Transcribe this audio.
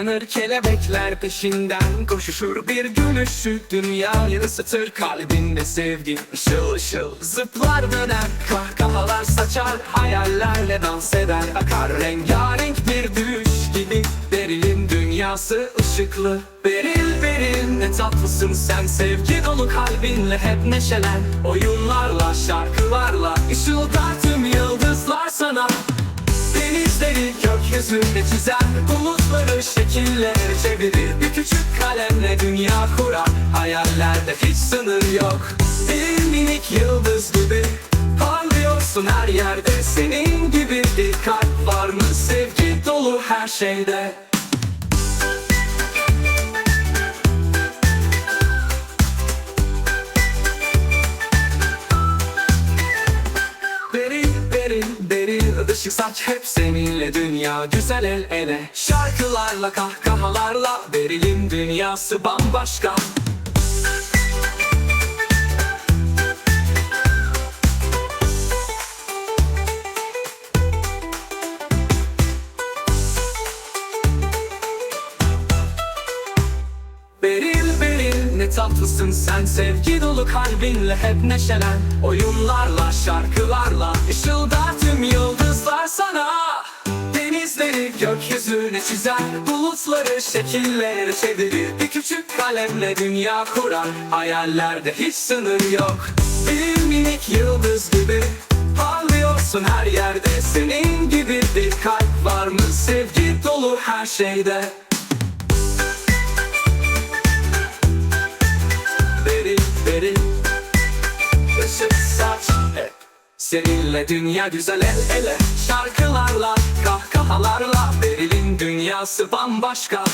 uyanır kelebekler peşinden. Koşuşur bir ışığı dünyayı ısıtır Kalbinde sevgi ışıl ışıl Zıplar döner. Kahkahalar saçar Hayallerle dans eder. Akar Rengarenk bir düş gibi. Beril'in dünyası ışıklı Beril Beril. Ne tatlısın sen Sevgi dolu kalbinle hep neşelen. Oyunlarla şarkılarla ışıldar tüm yıldızlar sana Denizleri gökyüzünde çizer Bulutları şekillere çevirir. Bir küçük kalemle dünya kurar Hayallerde hiç sınır yok. Bir minik yıldız gibi Parlıyorsun her yerde Senin gibi bir kalp var mı? Sevgi dolu her şeyde beril ışık saç hep seninle dünya güzel el ele. Şarkılarla kahkahalarla berilin dünyası bambaşka. Beril beril ne tatlısın sen Sevgi dolu kalbinle hep neşelen. Oyunlarla şarkılarla ışıldar tüm yıldızlar sana. Denizleri gökyüzüne çizer Bulutları şekillere çevirir. Bir küçük kalemle dünya kurar Hayallerde hiç sınır yok. Bir minik yıldız gibi Parlıyorsun her yerde. Senin gibi bir kalp var mı? Sevgi dolu her şeyde Seninle dünya güzel el ele. Şarkılarla kahkahalarla. Beril'in dünyası bambaşka